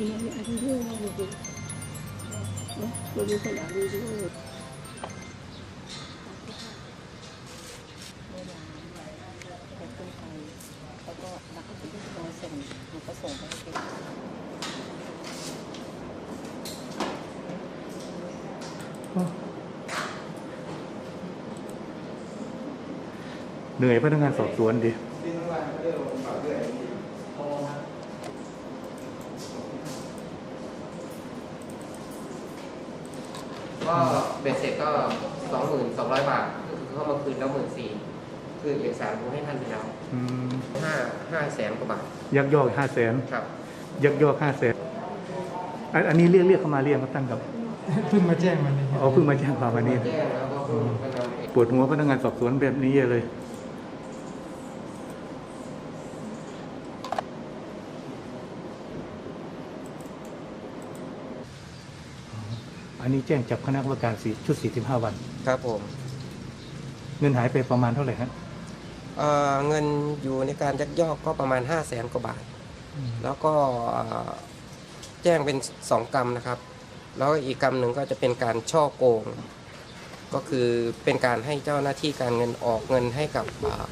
Ini ada dia lagi tu. Eh, boleh tak ada dia. แล้วก็นักก็ส่งหนูก็ส่งไปให้แกเหนื่อยพนักงานสอบสวนดิ ก็เบ็ดเสร็จก็สองหมื่นสองร้อยบาทก็คือเข้ามาคืนแล้วหมื่นสี่คือเอกสารผมให้ท่านไปแล้วอืมห้าห้าแสนกว่าบาทยักยอกห้าแสนครับ ยักยอกห้าแสนอันอันนี้เรียกเรียกเข้ามาเรียกครับตั้งกับเพิ่งมาแจ้งวันนี้ครับเอาเพิ่งมาแจ้งความวันนี้ แจ้งแล้วก็เพิ่งมานำเอก ปวดหัวพนักงานสอบสวนแบบนี้เลย อันนี้แจ้งจับคณะกรรมการสี่ชุด 45 วัน ครับผมเงินหายไปประมาณเท่าไหร่ฮะเอ่อเงินอยู่ในการยักยอกก็ประมาณห้าแสนกว่าบาท แล้วก็เอ่อแจ้งเป็นสองกรรมนะครับ แล้วอีกกรรมหนึ่งก็จะเป็นการช่อโกง ก็คือเป็นการให้เจ้าหน้าที่การเงินออกเงินให้กับอ่า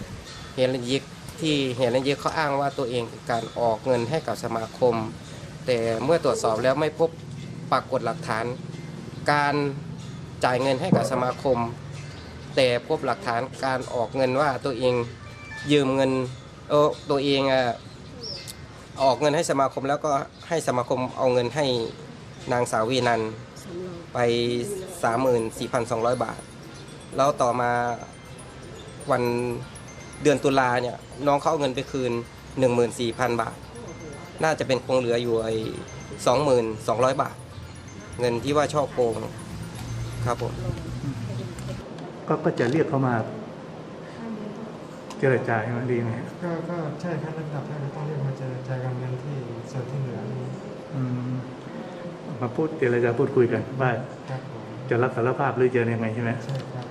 เฮลันยิกที่เฮลันยิกเขาอ้างว่าตัวเองเป็นการออกเงินให้กับสมาคม แต่เมื่อตรวจสอบแล้วไม่พบปรากฏหลักฐาน การจ่ายเงินให้กับสมาคม แต่พบหลักฐานการออกเงินว่าตัวเองยืมเงินเออตัวเองอะออกเงินให้สมาคมแล้วก็ให้สมาคมเอาเงินให้นางสาววีนันไป 34,200 บาท แล้วต่อมาวันเดือนตุลาเนี่ยน้องเขาเอาเงินไปคืน 14,000 บาท น่าจะเป็นคงเหลืออยู่ไอ้22,200 บาท เงินที่ว่าชอบโกงครับผมก็ก็จะเรียกเขามาเจรจาใช่ไหมดีไหมก็ก็ใช่ครับลำดับแรกก็ต้องเรียกมาเจรจากันเงินที่ส่วนที่เหลือนี้อืมมาพูดเจรจาพูดคุยกันว่าครับผมจะรับสารภาพหรือจะยังไงใช่ไหมใช่ครับ